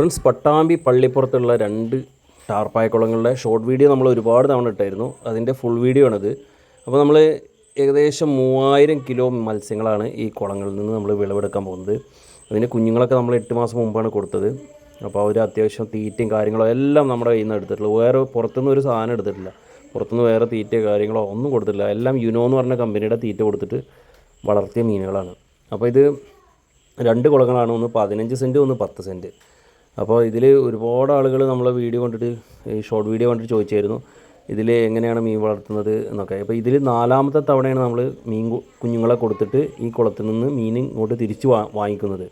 Friends Pattambi പള്ളിപ്പുറത്തുള്ള രണ്ട് ടാർപ്പായക്കുളങ്ങളുടെ short video നമ്മൾ ഒരുപാട് തവണ ഇട്ടായിരുന്നു. അതിന്റെ ഫുൾ വീഡിയോ ആണിത്. അപ്പോൾ നമ്മൾ ഏകദേശം മൂവായിരം കിലോ മത്സ്യങ്ങളാണ് ഈ കുളങ്ങളിൽ നിന്ന് നമ്മൾ വിളവെടുക്കാൻ പോകുന്നത്. അതിന് കുഞ്ഞുങ്ങളൊക്കെ നമ്മൾ എട്ട് മാസം മുമ്പാണ് കൊടുത്തത്. അപ്പോൾ അവർ അത്യാവശ്യം തീറ്റയും കാര്യങ്ങളോ എല്ലാം നമ്മുടെ കയ്യിൽ നിന്ന് എടുത്തിട്ടുള്ളൂ വേറെ പുറത്തുനിന്ന് ഒരു സാധനം എടുത്തിട്ടില്ല. പുറത്തുനിന്ന് വേറെ തീറ്റയോ കാര്യങ്ങളോ ഒന്നും കൊടുത്തിട്ടില്ല. എല്ലാം യുനോ എന്ന് പറഞ്ഞ കമ്പനിയുടെ തീറ്റ കൊടുത്തിട്ട് വളർത്തിയ മീനുകളാണ്. അപ്പോൾ ഇത് രണ്ട് കുളങ്ങളാണ് ഒന്ന് പതിനഞ്ച് സെന്റ് ഒന്ന് പത്ത് സെന്റ്. അപ്പോൾ ഇതിൽ ഒരുപാട് ആളുകൾ നമ്മളെ വീഡിയോ കണ്ടിട്ട് ഈ ഷോർട്ട് വീഡിയോ കണ്ടിട്ട് ചോദിച്ചായിരുന്നു ഇതിൽ എങ്ങനെയാണ് മീൻ വളർത്തുന്നത് എന്നൊക്കെ. അപ്പോൾ ഇതിൽ നാലാമത്തെ തവണയാണ് നമ്മൾ മീൻ കുഞ്ഞുങ്ങളെ കൊടുത്തിട്ട് ഈ കുളത്തിൽ നിന്ന് മീൻ ഇങ്ങോട്ട് തിരിച്ച് വാങ്ങിക്കുന്നത്.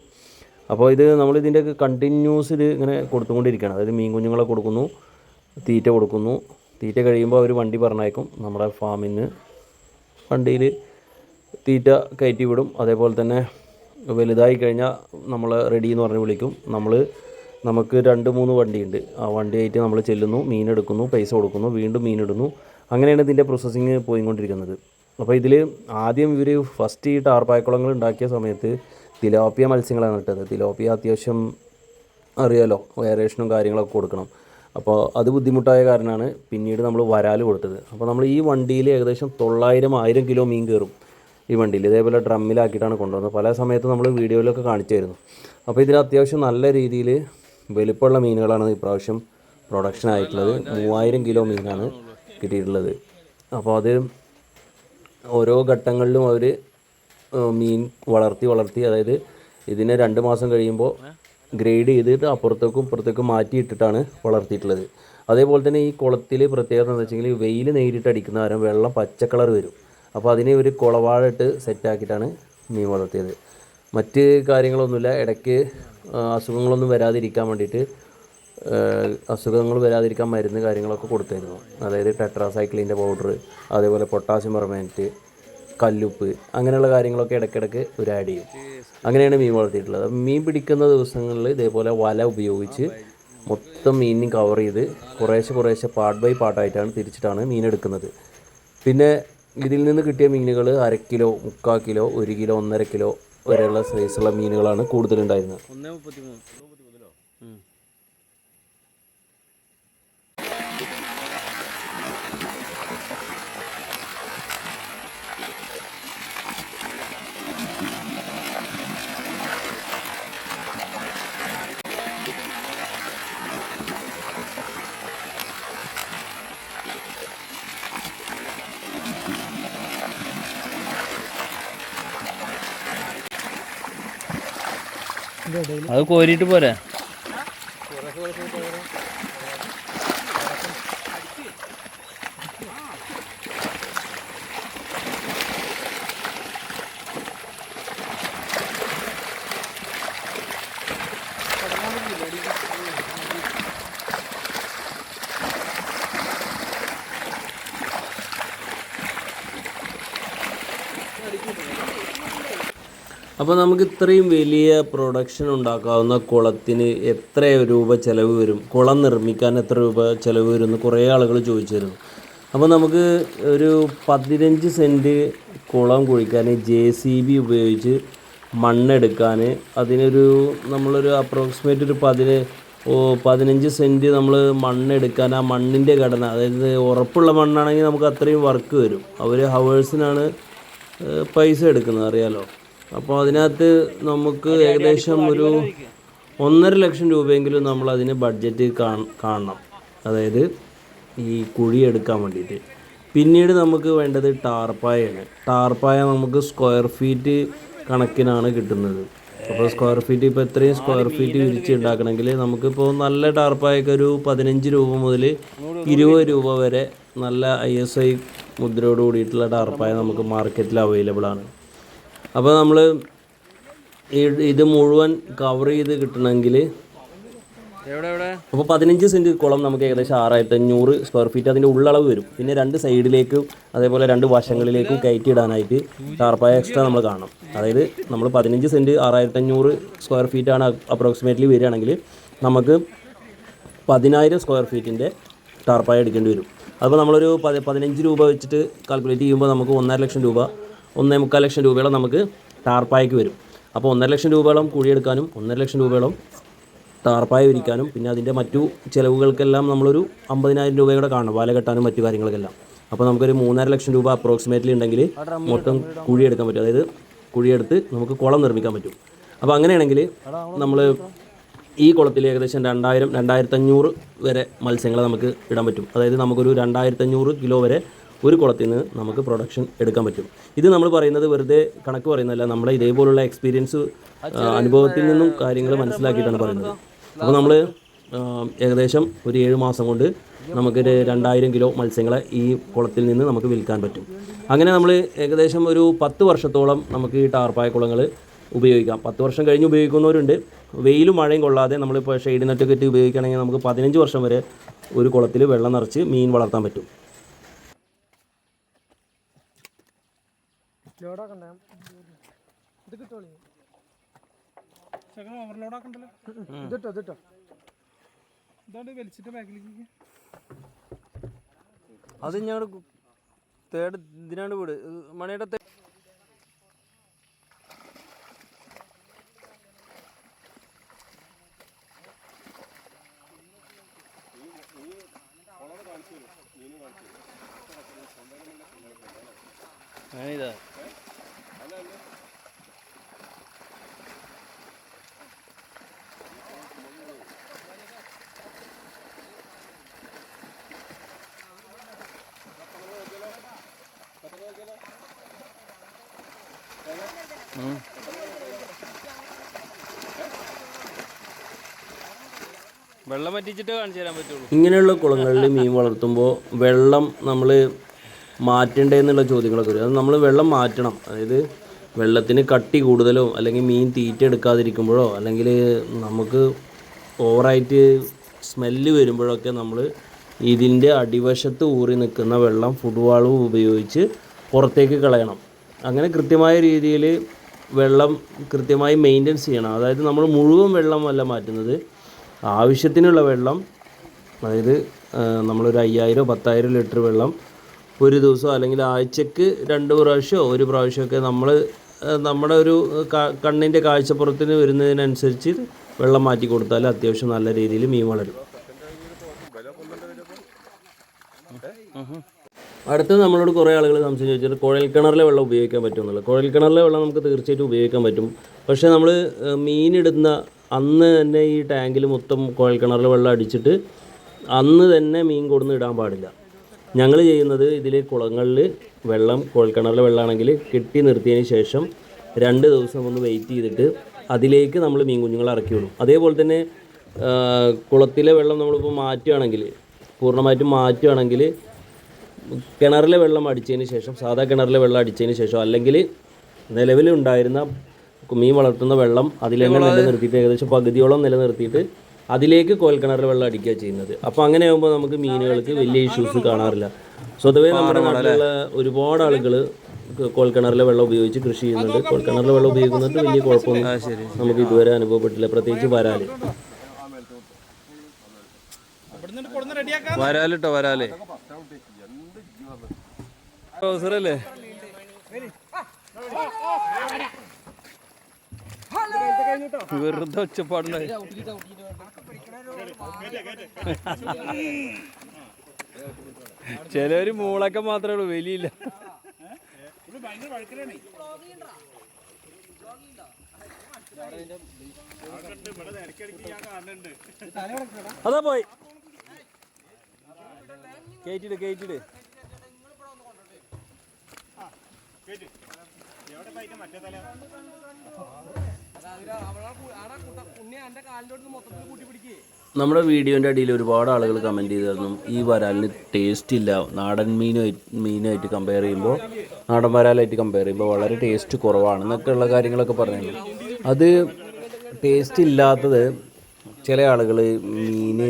അപ്പോൾ ഇത് നമ്മൾ ഇതിന്റെ കണ്ടിന്യൂസ് ഇത് ഇങ്ങനെ കൊടുത്തുകൊണ്ടിരിക്കുകയാണ്. അതായത് മീൻ കുഞ്ഞുങ്ങളെ കൊടുക്കുന്നു തീറ്റ കൊടുക്കുന്നു. തീറ്റ കഴിയുമ്പോൾ അവർ വണ്ടി പറഞ്ഞയക്കും. നമ്മുടെ ഫാമിൽ നിന്ന് വണ്ടിയിൽ തീറ്റ കയറ്റി വിടും. അതേപോലെ തന്നെ വലുതായി കഴിഞ്ഞാൽ നമ്മൾ റെഡി എന്ന് പറഞ്ഞ് വിളിക്കും. നമ്മൾ നമുക്ക് രണ്ട് മൂന്ന് വണ്ടിയുണ്ട്. ആ വണ്ടിയായിട്ട് നമ്മൾ ചെല്ലുന്നു മീനെടുക്കുന്നു പൈസ കൊടുക്കുന്നു വീണ്ടും മീനിടുന്നു അങ്ങനെയാണ് ഇതിന്റെ പ്രോസസ്സിങ് പോയിക്കൊണ്ടിരിക്കുന്നത്. അപ്പോൾ ഇതിൽ ആദ്യം ഇവർ ഫസ്റ്റ് ഈ ടാർപ്പായക്കുളങ്ങൾ ഉണ്ടാക്കിയ സമയത്ത് തിലോപ്പിയ മത്സ്യങ്ങളാണ് ഇട്ടത് തിലോപ്പിയ അത്യാവശ്യം അറിയാലോ വയറേഷനും കാര്യങ്ങളൊക്കെ കൊടുക്കണം. അപ്പോൾ അത് ബുദ്ധിമുട്ടായ കാരണമാണ് പിന്നീട് നമ്മൾ വരാൽ കൊടുത്തത്. അപ്പോൾ നമ്മൾ ഈ വണ്ടിയിൽ ഏകദേശം തൊള്ളായിരം ആയിരം കിലോ മീൻ കയറും ഈ വണ്ടിയിൽ ഇതേപോലെ ഡ്രമ്മിലാക്കിയിട്ടാണ് കൊണ്ടുവന്നത്. പല സമയത്ത് നമ്മൾ വീഡിയോയിലൊക്കെ കാണിച്ചായിരുന്നു. അപ്പോൾ ഇതിൽ അത്യാവശ്യം നല്ല രീതിയിൽ വലിപ്പമുള്ള മീനുകളാണ് ഇപ്രാവശ്യം പ്രൊഡക്ഷൻ ആയിട്ടുള്ളത്. മൂവായിരം കിലോ മീനാണ് കിട്ടിയിട്ടുള്ളത്. അപ്പോൾ അത് ഓരോ ഘട്ടങ്ങളിലും അവർ മീൻ വളർത്തി വളർത്തി അതായത് ഇതിനെ രണ്ട് മാസം കഴിയുമ്പോൾ ഗ്രേഡ് ചെയ്തിട്ട് അപ്പുറത്തേക്കും ഇപ്പുറത്തേക്കും മാറ്റിയിട്ടിട്ടാണ് വളർത്തിയിട്ടുള്ളത്. അതേപോലെ തന്നെ ഈ കുളത്തിൽ പ്രത്യേകത എന്താ വെച്ചെങ്കിൽ വെയിൽ നേരിട്ട് അടിക്കുന്ന കാരണം വെള്ളം പച്ച കളർ വരും. അപ്പോൾ അതിനെ ഒരു കുളവാഴ ഇട്ട് സെറ്റാക്കിയിട്ടാണ് മീൻ വളർത്തിയത്. മറ്റ് കാര്യങ്ങളൊന്നുമില്ല. ഇടയ്ക്ക് അസുഖങ്ങളൊന്നും വരാതിരിക്കാൻ വേണ്ടിയിട്ട് അസുഖങ്ങൾ വരാതിരിക്കാൻ മരുന്ന് കാര്യങ്ങളൊക്കെ കൊടുത്തായിരുന്നു. അതായത് ടെട്രാസൈക്ലിന്റെ പൗഡർ അതേപോലെ പൊട്ടാസ്യം പെർമാനറ്റ് കല്ലുപ്പ് അങ്ങനെയുള്ള കാര്യങ്ങളൊക്കെ ഇടയ്ക്കിടയ്ക്ക് ഒരു ആഡ് ചെയ്യും. അങ്ങനെയാണ് മീൻ വളർത്തിയിട്ടുള്ളത്. മീൻ പിടിക്കുന്ന ദിവസങ്ങളിൽ ഇതേപോലെ വല ഉപയോഗിച്ച് മൊത്തം മീനിനും കവർ ചെയ്ത് കുറേശ്ശെ കുറേശ്ശെ പാർട്ട് ബൈ പാർട്ടായിട്ടാണ് തിരിച്ചിട്ടാണ് മീൻ എടുക്കുന്നത്. പിന്നെ ഇതിൽ നിന്ന് കിട്ടിയ മീനുകൾ അര കിലോ മുക്കാൽ കിലോ ഒരു കിലോ ഒന്നര കിലോ വരെയുള്ള സൈസുള്ള മീനുകളാണ് കൂടുതലുണ്ടായിരുന്നത്. ഒന്നേ മുപ്പത്തി മൂന്ന് അത് കോരിയിട്ട് പോരെ? അപ്പോൾ നമുക്ക് ഇത്രയും വലിയ പ്രൊഡക്ഷൻ ഉണ്ടാക്കാവുന്ന കുളത്തിന് എത്ര രൂപ ചിലവ് വരും? കുളം നിർമ്മിക്കാൻ എത്ര രൂപ ചിലവ് വരും എന്ന് കുറേ ആളുകൾ ചോദിച്ചിരുന്നു അപ്പോൾ നമുക്ക് ഒരു പതിനഞ്ച് സെന്റ് കുളം കുഴിക്കാൻ ജെ സി ബി ഉപയോഗിച്ച് മണ്ണെടുക്കാൻ അതിനൊരു നമ്മളൊരു അപ്രോക്സിമേറ്റ് ഒരു പതിന പതിനഞ്ച് സെന്റ് നമ്മൾ മണ്ണെടുക്കാൻ ആ മണ്ണിന്റെ ഘടന അതായത് ഉറപ്പുള്ള മണ്ണാണെങ്കിൽ നമുക്ക് അത്രയും വർക്ക് വരും. അവർ ഹവേഴ്സിനാണ് പൈസ എടുക്കുന്നത് അറിയാലോ. അപ്പോൾ അതിനകത്ത് നമുക്ക് ഏകദേശം ഒരു ഒന്നര ലക്ഷം രൂപയെങ്കിലും നമ്മൾ അതിന് ബഡ്ജറ്റ് കാണണം. അതായത് ഈ കുഴി എടുക്കാൻ വേണ്ടിയിട്ട്. പിന്നീട് നമുക്ക് വേണ്ടത് ടാർപ്പായാണ്. ടാർപ്പായ നമുക്ക് സ്ക്വയർ ഫീറ്റ് കണക്കിനാണ് കിട്ടുന്നത്. അപ്പോൾ സ്ക്വയർ ഫീറ്റ് ഇപ്പോൾ എത്രയും സ്ക്വയർ ഫീറ്റ് വിരിച്ച് ഉണ്ടാക്കണമെങ്കിൽ നമുക്കിപ്പോൾ നല്ല ടാർപ്പായൊക്കെ ഒരു പതിനഞ്ച് രൂപ മുതൽ ഇരുപത് രൂപ വരെ നല്ല ഐ എസ് ഐ മുദ്രയോട് കൂടിയിട്ടുള്ള ടാർപ്പായ നമുക്ക് മാർക്കറ്റിൽ അവൈലബിൾ ആണ്. അപ്പോൾ നമ്മൾ ഇത് മുഴുവൻ കവർ ചെയ്ത് കിട്ടണമെങ്കിൽ അപ്പോൾ പതിനഞ്ച് സെന്റ് കുളം നമുക്ക് ഏകദേശം ആറായിരത്തി അഞ്ഞൂറ് സ്ക്വയർ ഫീറ്റ് അതിന്റെ ഉള്ളളവ് വരും. പിന്നെ രണ്ട് സൈഡിലേക്കും അതേപോലെ രണ്ട് വശങ്ങളിലേക്കും കയറ്റി ഇടാനായിട്ട് ടാർപ്പായ എക്സ്ട്രാ നമ്മൾ കാണണം. അതായത് നമ്മൾ പതിനഞ്ച് സെന്റ് ആറായിരത്തി അഞ്ഞൂറ് സ്ക്വയർ ഫീറ്റാണ് അപ്രോക്സിമേറ്റ്ലി വരികയാണെങ്കിൽ നമുക്ക് പതിനായിരം സ്ക്വയർ ഫീറ്റിന്റെ ടാർപ്പായ എടുക്കേണ്ടി വരും. അപ്പോൾ നമ്മളൊരു പതി പതിനഞ്ച് രൂപ വെച്ചിട്ട് കാൽക്കുലേറ്റ് ചെയ്യുമ്പോൾ നമുക്ക് ഒന്നര ലക്ഷം രൂപ ഒന്നേ മുക്കാൽ ലക്ഷം രൂപയോളം നമുക്ക് ടാർപ്പായ്ക്ക് വരും. അപ്പോൾ ഒന്നര ലക്ഷം രൂപയോളം കുഴിയെടുക്കാനും ഒന്നര ലക്ഷം രൂപയോളം ടാർപ്പായ വിരിക്കാനും പിന്നെ അതിന്റെ മറ്റു ചിലവുകൾക്കെല്ലാം നമ്മളൊരു അമ്പതിനായിരം രൂപയുടെ കാണും വല കെട്ടാനും മറ്റു കാര്യങ്ങൾക്കെല്ലാം. അപ്പോൾ നമുക്കൊരു മൂന്നര ലക്ഷം രൂപ അപ്രോക്സിമേറ്റ്ലി ഉണ്ടെങ്കിൽ മൊത്തം കുഴിയെടുക്കാൻ പറ്റും. അതായത് കുഴിയെടുത്ത് നമുക്ക് കുളം നിർമ്മിക്കാൻ പറ്റും. അപ്പോൾ അങ്ങനെയാണെങ്കിൽ നമ്മൾ ഈ കുളത്തിൽ ഏകദേശം രണ്ടായിരം രണ്ടായിരത്തഞ്ഞൂറ് വരെ മത്സ്യങ്ങളെ നമുക്ക് ഇടാൻ പറ്റും. അതായത് നമുക്കൊരു രണ്ടായിരത്തഞ്ഞൂറ് കിലോ വരെ ഒരു കുളത്തിൽ നിന്ന് നമുക്ക് പ്രൊഡക്ഷൻ എടുക്കാൻ പറ്റും. ഇത് നമ്മൾ പറയുന്നത് വെറുതെ കണക്ക് പറയുന്നതല്ല നമ്മളെ ഇതേപോലുള്ള എക്സ്പീരിയൻസ് അനുഭവത്തിൽ നിന്നും കാര്യങ്ങൾ മനസ്സിലാക്കിയിട്ടാണ് പറയുന്നത്. അപ്പോൾ നമ്മൾ ഏകദേശം ഒരു ഏഴ് മാസം കൊണ്ട് നമുക്കൊരു രണ്ടായിരം കിലോ മത്സ്യങ്ങളെ ഈ കുളത്തിൽ നിന്ന് നമുക്ക് വിൽക്കാൻ പറ്റും. അങ്ങനെ നമ്മൾ ഏകദേശം ഒരു പത്ത് വർഷത്തോളം നമുക്ക് ഈ ടാർപ്പായ കുളങ്ങൾ ഉപയോഗിക്കാം. പത്ത് വർഷം കഴിഞ്ഞ് ഉപയോഗിക്കുന്നവരുണ്ട്. വെയിലും മഴയും കൊള്ളാതെ നമ്മളിപ്പോൾ ഷെയ്ഡ് നെറ്റൊക്കെ ഇട്ട് ഉപയോഗിക്കുകയാണെങ്കിൽ നമുക്ക് പതിനഞ്ച് വർഷം വരെ ഒരു കുളത്തിൽ വെള്ളം നിറച്ച് മീൻ വളർത്താൻ പറ്റും. ഇതിട്ടോ ഇതിട്ടോ ഇതാണ്ട് വലിച്ചിട്ട് ബാക്കിലേക്ക് അത് ഞങ്ങൾ തേട് ഇതിനാണ് വീട്. മണിയുടെ ഇതാ വെള്ളം ഇങ്ങനെയുള്ള കുളങ്ങളിൽ മീൻ വളർത്തുമ്പോൾ വെള്ളം നമ്മൾ മാറ്റണ്ടേ എന്നുള്ള ചോദ്യങ്ങളൊക്കെ വരും. അത് നമ്മൾ വെള്ളം മാറ്റണം. അതായത് വെള്ളത്തിന് കട്ടി കൂടുതലോ അല്ലെങ്കിൽ മീൻ തീറ്റ എടുക്കാതിരിക്കുമ്പോഴോ അല്ലെങ്കിൽ നമുക്ക് ഓവറായിട്ട് സ്മെല്ല് വരുമ്പോഴൊക്കെ നമ്മൾ ഇതിന്റെ അടിവശത്ത് ഊറി നിൽക്കുന്ന വെള്ളം ഫുഡ് വാളും ഉപയോഗിച്ച് പുറത്തേക്ക് കളയണം. അങ്ങനെ കൃത്യമായ രീതിയിൽ വെള്ളം കൃത്യമായി മെയിന്റെനൻസ് ചെയ്യണം. അതായത് നമ്മൾ മുഴുവൻ വെള്ളം വെള്ളമല്ല മാറ്റുന്നത്. ആവശ്യത്തിനുള്ള വെള്ളം അതായത് നമ്മളൊരു അയ്യായിരം പത്തായിരം ലിറ്റർ വെള്ളം ഒരു ദിവസം അല്ലെങ്കിൽ ആഴ്ചക്ക് രണ്ട് പ്രാവശ്യമോ ഒരു പ്രാവശ്യമൊക്കെ നമ്മൾ നമ്മുടെ ഒരു കണ്ണിന്റെ കാഴ്ചപ്പുറത്തിന് വരുന്നതിനനുസരിച്ച് വെള്ളം മാറ്റി കൊടുത്താൽ അത്യാവശ്യം നല്ല രീതിയിൽ മീൻ വളരും. അടുത്ത് നമ്മളോട് കുറേ ആളുകൾ സംശയം ചോദിച്ചത് കുഴൽ കിണറിലെ വെള്ളം ഉപയോഗിക്കാൻ പറ്റുമെന്നുള്ളത്. കുഴൽ കിണറിലെ വെള്ളം നമുക്ക് തീർച്ചയായിട്ടും ഉപയോഗിക്കാൻ പറ്റും. പക്ഷേ നമ്മൾ മീനിടുന്ന അന്ന് തന്നെ ഈ ടാങ്കിൽ മൊത്തം കുഴൽ കിണറിലെ വെള്ളം അടിച്ചിട്ട് അന്ന് തന്നെ മീൻ കൊടുന്ന് ഇടാൻ പാടില്ല. ഞങ്ങൾ ചെയ്യുന്നത് ഇതിൽ കുളങ്ങളിൽ വെള്ളം കുഴൽ കിണറിലെ വെള്ളമാണെങ്കിൽ കെട്ടി നിർത്തിയതിന് ശേഷം രണ്ട് ദിവസം ഒന്ന് വെയിറ്റ് ചെയ്തിട്ട് അതിലേക്ക് നമ്മൾ മീൻ കുഞ്ഞുങ്ങളെ ഇറക്കി വിടും. അതേപോലെ തന്നെ കുളത്തിലെ വെള്ളം നമ്മളിപ്പോൾ മാറ്റുകയാണെങ്കിൽ പൂർണമായിട്ടും മാറ്റുകയാണെങ്കിൽ കിണറിലെ വെള്ളം അടിച്ചതിന് ശേഷം സാധാ കിണറിലെ വെള്ളം അടിച്ചതിന് ശേഷം അല്ലെങ്കിൽ നിലവിലുണ്ടായിരുന്ന മീൻ വളർത്തുന്ന വെള്ളം അതിൽ തന്നെ നിലനിർത്തിയിട്ട് ഏകദേശം പകുതിയോളം നിലനിർത്തിയിട്ട് അതിലേക്ക് കോൽക്കിണറിൽ വെള്ളം അടിക്കുക ചെയ്യുന്നത്. അപ്പോൾ അങ്ങനെ ആകുമ്പോൾ നമുക്ക് മീനുകൾക്ക് വലിയ ഇഷ്യൂസ് കാണാറില്ല. സ്വതവേ നമ്മുടെ നാട്ടിലുള്ള ഒരുപാട് ആളുകൾ കോൽക്കിണറിലെ വെള്ളം ഉപയോഗിച്ച് കൃഷി ചെയ്യുന്നുണ്ട് കോൽക്കിണറിലെ വെള്ളം ഉപയോഗിക്കുന്നത് വലിയ കുഴപ്പമൊന്നും നമുക്ക് ഇതുവരെ അനുഭവപ്പെട്ടില്ല. പ്രത്യേകിച്ച് വരാൽ. വരാലിട്ടോ വരാലേ. അവസരല്ലേ വെറുതെ ഒച്ചപ്പാടുണ്ടായി. ചിലര് മൂളൊക്കെ മാത്രമേ ഉള്ളൂ വലിയില്ല. അതാ പോയി. കേറ്റിട് കേറ്റിട്. നമ്മുടെ വീഡിയോന്റെ അടിയിൽ ഒരുപാട് ആളുകൾ കമന്റ് ചെയ്തിരുന്നു ഈ വരാലിന് ടേസ്റ്റ് ഇല്ല. നാടൻ മീനുമായി മീനുമായിട്ട് കമ്പയർ ചെയ്യുമ്പോൾ നാടൻ വരാലായിട്ട് കമ്പയർ ചെയ്യുമ്പോൾ വളരെ ടേസ്റ്റ് കുറവാണ് എന്നൊക്കെയുള്ള കാര്യങ്ങളൊക്കെ പറഞ്ഞു അത് ടേസ്റ്റ് ഇല്ലാത്തത് ചില ആളുകൾ മീൻ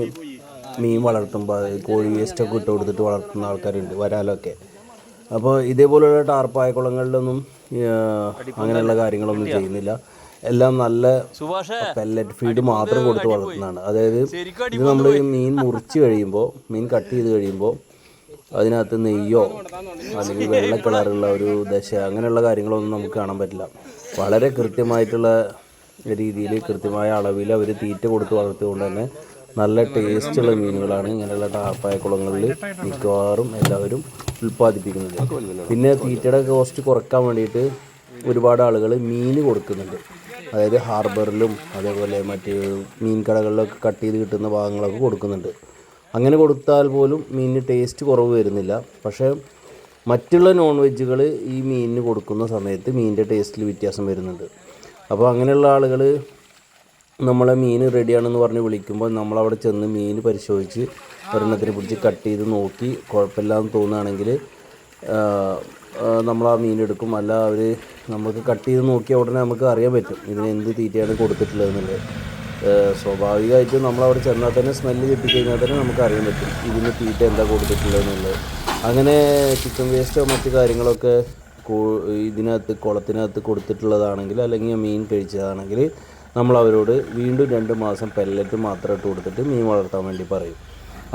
മീൻ വളർത്തുമ്പോൾ കോഴി വേസ്റ്റൊക്കെ ഇട്ട് കൊടുത്തിട്ട് വളർത്തുന്ന ആൾക്കാരുണ്ട് വരാലൊക്കെ. അപ്പോൾ ഇതേപോലെയുള്ള ടാർപ്പായ കുളങ്ങളിലൊന്നും അങ്ങനെയുള്ള കാര്യങ്ങളൊന്നും ചെയ്യുന്നില്ല. എല്ലാം നല്ല പെല്ലറ്റ് ഫീഡ് മാത്രം കൊടുത്ത് വളർത്തുന്നതാണ്. അതായത് ഇത് നമ്മൾ മീൻ മുറിച്ച് കഴിയുമ്പോൾ മീൻ കട്ട് ചെയ്ത് കഴിയുമ്പോൾ അതിനകത്ത് നെയ്യോ അല്ലെങ്കിൽ വെള്ള കളറുള്ള ഒരു ദശ അങ്ങനെയുള്ള കാര്യങ്ങളൊന്നും നമുക്ക് കാണാൻ പറ്റില്ല. വളരെ കൃത്യമായിട്ടുള്ള രീതിയിൽ കൃത്യമായ അളവിൽ അവർ തീറ്റ കൊടുത്ത് വളർത്തിയതുകൊണ്ട് തന്നെ നല്ല ടേസ്റ്റുള്ള മീനുകളാണ് ഇങ്ങനെയുള്ള ടാപ്പായ കുളങ്ങളിൽ മിക്കവാറും എല്ലാവരും ഉൽപ്പാദിപ്പിക്കുന്നത്. പിന്നെ തീറ്റയുടെ കോസ്റ്റ് കുറയ്ക്കാൻ വേണ്ടിയിട്ട് ഒരുപാട് ആളുകൾ മീൻ കൊടുക്കുന്നുണ്ട്. അതായത് ഹാർബറിലും അതേപോലെ മറ്റ് മീൻ കടകളിലൊക്കെ കട്ട് ചെയ്ത് കിട്ടുന്ന ഭാഗങ്ങളൊക്കെ കൊടുക്കുന്നുണ്ട്. അങ്ങനെ കൊടുത്താൽ പോലും മീനിന് ടേസ്റ്റ് കുറവ് വരുന്നില്ല. പക്ഷേ മറ്റുള്ള നോൺ വെജുകൾ ഈ മീനിന് കൊടുക്കുന്ന സമയത്ത് മീനിന്റെ ടേസ്റ്റിൽ വ്യത്യാസം വരുന്നുണ്ട്. അപ്പോൾ അങ്ങനെയുള്ള ആളുകൾ നമ്മളെ മീൻ റെഡിയാണെന്ന് പറഞ്ഞ് വിളിക്കുമ്പോൾ നമ്മളവിടെ ചെന്ന് മീൻ പരിശോധിച്ച് ഒരെണ്ണത്തിനെ പിടിച്ച് കട്ട് ചെയ്ത് നോക്കി കുഴപ്പമില്ലാന്ന് തോന്നുകയാണെങ്കിൽ നമ്മൾ ആ മീൻ എടുക്കും. അല്ല അവർ നമുക്ക് കട്ട് ചെയ്ത് നോക്കിയ ഉടനെ നമുക്ക് അറിയാൻ പറ്റും ഇതിന് എന്ത് തീറ്റയാണ് കൊടുത്തിട്ടുള്ളതെന്നുള്ളത് ഏഹ് സ്വാഭാവികമായിട്ടും നമ്മളവിടെ ചെന്നാൽ തന്നെ സ്മെല്ല് കിട്ടിക്കഴിഞ്ഞാൽ തന്നെ നമുക്ക് അറിയാൻ പറ്റും ഇതിന് തീറ്റ എന്താ കൊടുത്തിട്ടുള്ളതെന്നുള്ളത് അങ്ങനെ ചിക്കൻ വേസ്റ്റോ മറ്റു കാര്യങ്ങളൊക്കെ ഇതിനകത്ത് കുളത്തിനകത്ത് കൊടുത്തിട്ടുള്ളതാണെങ്കിൽ അല്ലെങ്കിൽ മീൻ കഴിച്ചതാണെങ്കിൽ നമ്മൾ അവരോട് വീണ്ടും രണ്ട് മാസം പെല്ലറ്റ് മാത്രം ഇട്ട് കൊടുത്തിട്ട് മീൻ വളർത്താൻ വേണ്ടി പറയും.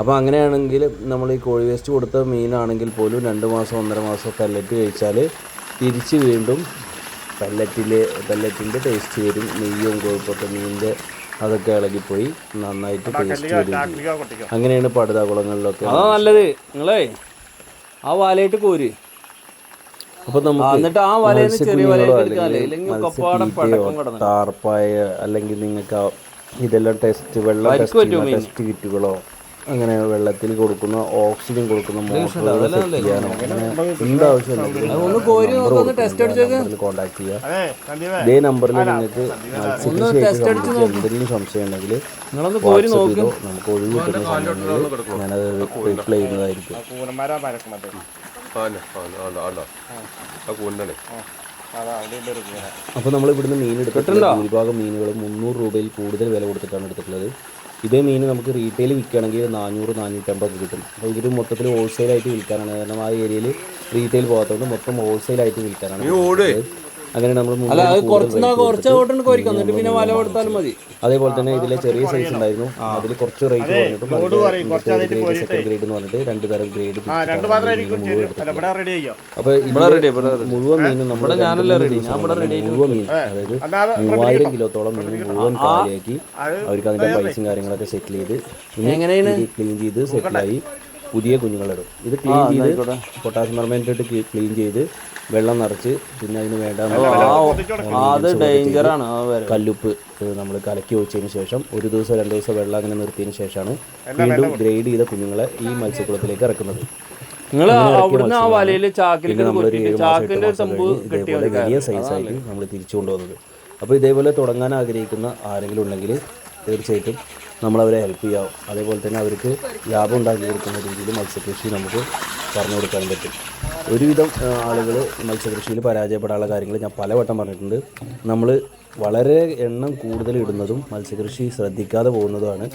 അപ്പോൾ അങ്ങനെയാണെങ്കിൽ നമ്മൾ ഈ കോഴി വേസ്റ്റ് കൊടുത്ത മീനാണെങ്കിൽ പോലും രണ്ട് മാസം ഒന്നര മാസം പെല്ലറ്റ് കഴിച്ചാൽ തിരിച്ച് വീണ്ടും പെല്ലറ്റിലെ പെല്ലറ്റിന്റെ ടേസ്റ്റ് വരും. നെയ്യും കൊഴുപ്പൊക്കെ മീനിന്റെ അതൊക്കെ ഇളകിപ്പോയി. നന്നായിട്ട് ടേസ്റ്റ് വരും. അങ്ങനെയാണ് പടുതാകുളങ്ങളിലൊക്കെ അതാ നല്ലത്. നിങ്ങളേ ആ വാലയിട്ട് കോര്. എന്നിട്ട് ആ വലയിൽ ചെറിയ വലയിൽ ടാർപ്പായ അല്ലെങ്കിൽ നിങ്ങൾക്ക് ഇതെല്ലാം ടെസ്റ്റ് വെള്ളം ടെസ്റ്റ് കിറ്റുകളോ അങ്ങനെ വെള്ളത്തിൽ കൊടുക്കുന്ന ഓക്സിജൻ കൊടുക്കുന്ന മോട്ടറുകൾ സെറ്റ് ചെയ്യാനോ? അങ്ങനെ എന്താവശ്യം കോൺടാക്ട് ചെയ്യുക ഇതേ നമ്പറിൽ നിങ്ങൾക്ക് എന്തെങ്കിലും സംശയം ഉണ്ടെങ്കിൽ വാട്സപ്പ് ചെയ്തോ നമുക്ക് ഒഴിവ് കിട്ടുന്ന സമയങ്ങളിൽ ഞാനത് റിപ്ലൈ ചെയ്യുന്നതായിരിക്കും. അപ്പോൾ നമ്മൾ ഇവിടുന്ന് മീൻ എടുത്തിട്ടുണ്ടോ ഭൂരിഭാഗം മീനുകൾ മുന്നൂറ് രൂപയിൽ കൂടുതൽ വില കൊടുത്തിട്ടാണ് എടുത്തിട്ടുള്ളത്. ഇതേ മീൻ നമുക്ക് റീറ്റെയിൽ വിൽക്കുകയാണെങ്കിൽ നാനൂറ് നാനൂറ്റമ്പത് കിട്ടും. അപ്പോൾ ഇതൊരു മൊത്തത്തിൽ ഹോൾസെയിലായിട്ട് വിൽക്കാനാണ്. കാരണം ആ ഏരിയയിൽ റീറ്റെയിൽ പോകാത്തതുകൊണ്ട് മൊത്തം ഹോൾസെയിലായിട്ട് വിൽക്കാനാണ് അങ്ങനെ നമ്മൾ അല്ല അത് കുറച്ച് കുറച്ച് ഓട്ടം കോരിക്കും എന്നിട്ട് പിന്നെ വല കൊടുത്താലും മതി. അതേപോലെ തന്നെ ഇതിലെ ചെറിയ സൈസ് ഉണ്ടായിരുന്നു. അതിൽ കുറച്ച് റേറ്റ് കുറഞ്ഞിട്ടും ഗ്രേഡ് സെക്കൻഡ് ഗ്രേഡ് എന്ന് പറഞ്ഞിട്ട് രണ്ട് തരം ഗ്രേഡ് അപ്പൊ മുഴുവൻ മീനും നമ്മുടെ മുഴുവൻ മീൻ അതായത് മൂവായിരം കിലോത്തോളം മീൻ മുഴുവൻ കാലിയാക്കി അവർക്ക് അതിന്റെ പൈസയും കാര്യങ്ങളൊക്കെ സെറ്റിൽ ചെയ്ത് എങ്ങനെയാണ്? ക്ലീൻ ചെയ്ത് സെറ്റിലായി പുതിയ കുഞ്ഞുങ്ങളിടും ഇത് ക്ലീൻ ചെയ്ത് പൊട്ടാസ്യം പെർമനന്റ് ഇട്ട് ക്ലീൻ ചെയ്ത് വെള്ളം നിറച്ച് പിന്നെ അതിന് വേണ്ട അത് ഡേഞ്ചറാണ് ആ വര. കല്ലുപ്പ് നമ്മൾ കലക്കി ഒഴിച്ചതിന് ശേഷം ഒരു ദിവസം രണ്ട് ദിവസം വെള്ളം അങ്ങനെ നിർത്തിയതിന് ശേഷമാണ് വീണ്ടും ഗ്രേഡ് ചെയ്ത കുഞ്ഞുങ്ങളെ ഈ മത്സ്യക്കുളത്തിലേക്ക് ഇറക്കുന്നത്. നിങ്ങൾ അവിടുന്ന് ആ വലയിൽ ചാക്കിൽ ചാക്കിന്റെ വലിയ സൈസായിട്ട് നമ്മൾ തിരിച്ചു കൊണ്ടുവന്നത്. അപ്പോൾ ഇതേപോലെ തുടങ്ങാൻ ആഗ്രഹിക്കുന്ന ആരെങ്കിലും ഉണ്ടെങ്കിൽ തീർച്ചയായിട്ടും നമ്മളവരെ ഹെൽപ്പ് ചെയ്യാവും. അതേപോലെ തന്നെ അവർക്ക് ലാഭം ഉണ്ടാക്കി കൊടുക്കുന്ന രീതിയിൽ മത്സ്യകൃഷി നമുക്ക് പറഞ്ഞു കൊടുക്കാൻ പറ്റും. ഒരുവിധം ആളുകൾ മത്സ്യകൃഷിയിൽ പരാജയപ്പെടാനുള്ള കാര്യങ്ങൾ ഞാൻ പലവട്ടം പറഞ്ഞിട്ടുണ്ട്. നമ്മൾ വളരെ എണ്ണം കൂടുതൽ ഇടുന്നതും മത്സ്യകൃഷി ശ്രദ്ധിക്കാതെ പോകുന്നതുമാണ്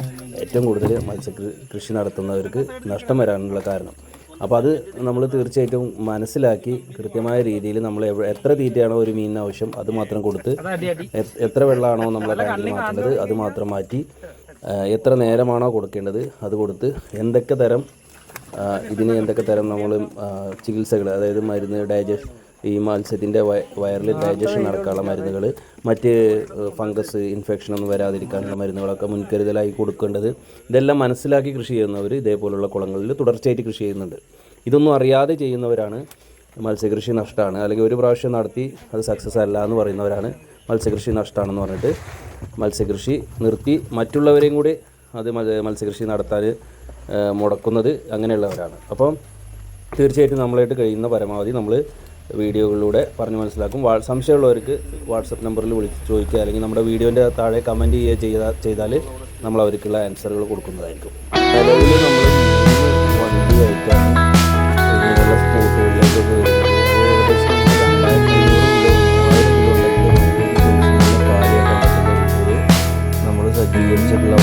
ഏറ്റവും കൂടുതൽ മത്സ്യകൃഷി നടത്തുന്നവർക്ക് നഷ്ടം വരാനുള്ള കാരണം. അപ്പോൾ അത് നമ്മൾ തീർച്ചയായിട്ടും മനസ്സിലാക്കി കൃത്യമായ രീതിയിൽ നമ്മൾ എത്ര തീറ്റയാണോ ഒരു മീനിന് ആവശ്യം അത് മാത്രം കൊടുത്ത് എത്ര വെള്ളമാണോ നമ്മളെ ടാങ്കിൽ മാറ്റേണ്ടത് അത് മാത്രം മാറ്റി എത്ര നേരമാണോ കൊടുക്കേണ്ടത് അത് കൊടുത്ത് എന്തൊക്കെ തരം ഇതിന് എന്തൊക്കെ തരം നമ്മൾ ചികിത്സകൾ അതായത് മരുന്ന് ഡൈജഷൻ ഈ മത്സ്യത്തിന്റെ വയറിൽ ഡൈജഷൻ നടക്കാനുള്ള മരുന്നുകൾ മറ്റ് ഫംഗസ് ഇൻഫെക്ഷൻ ഒന്നും വരാതിരിക്കാനുള്ള മരുന്നുകളൊക്കെ മുൻകരുതലായി കൊടുക്കേണ്ടത് ഇതെല്ലാം മനസ്സിലാക്കി കൃഷി ചെയ്യുന്നവർ ഇതേപോലുള്ള കുളങ്ങളിൽ തുടർച്ചയായിട്ട് കൃഷി ചെയ്യുന്നുണ്ട്. ഇതൊന്നും അറിയാതെ ചെയ്യുന്നവരാണ് മത്സ്യകൃഷി നഷ്ടമാണ് അല്ലെങ്കിൽ ഒരു പ്രാവശ്യം നടത്തി അത് സക്സസ് അല്ല എന്ന് പറയുന്നവരാണ് മത്സ്യകൃഷി നഷ്ടമാണെന്ന് പറഞ്ഞിട്ട് മത്സ്യകൃഷി നിർത്തി. മറ്റുള്ളവരെയും കൂടി അത് മത്സ്യകൃഷി നടത്താൻ മുടക്കുന്നത് അങ്ങനെയുള്ളവരാണ്. അപ്പം തീർച്ചയായിട്ടും നമ്മളായിട്ട് കഴിയുന്ന പരമാവധി നമ്മൾ വീഡിയോകളിലൂടെ പറഞ്ഞു മനസ്സിലാക്കും. വാ സംശയമുള്ളവർക്ക് വാട്സപ്പ് നമ്പറിൽ വിളിച്ച് ചോദിക്കുക. അല്ലെങ്കിൽ നമ്മുടെ വീഡിയോന്റെ താഴെ കമന്റ് ചെയ്യുക ചെയ്താൽ നമ്മൾ അവർക്കുള്ള ആൻസറുകൾ കൊടുക്കുന്നതായിരിക്കും. നമ്മൾ വണ്ടി സജ്ജീകരിച്ചിട്ടുള്ള